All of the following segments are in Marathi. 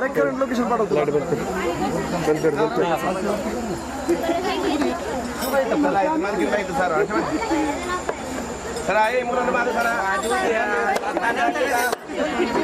डायरेक्ट करंट लोकेशन पाठवतो. लाइट बंद कर. बंद कर बंद कर.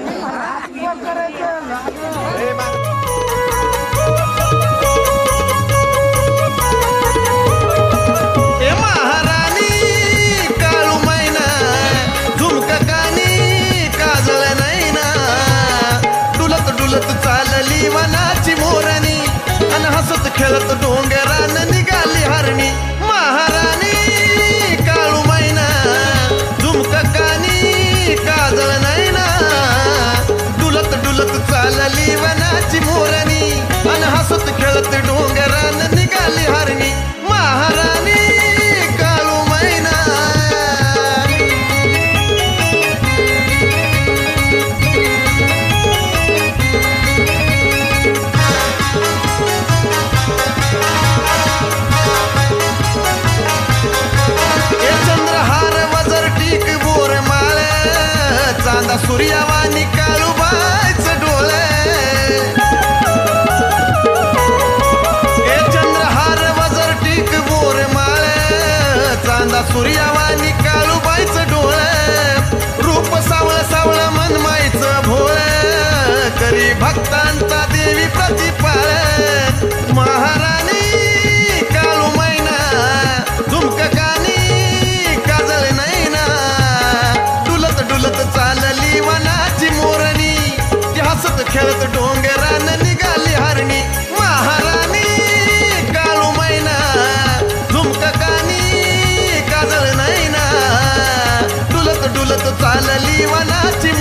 चालली वनाची मोरणी. अन हसत खेळत डोंगरान निघाली हरणी. महाराणी काळू मैना. चंद्रहार वजर टीक बोर माळ. चांदा सूर्यावानी खेळत डोंगरान निघाली हरणी. महाराणी काळू मैना झुमक कानी काजळ नैना. डुलत डुलत चालली वनाची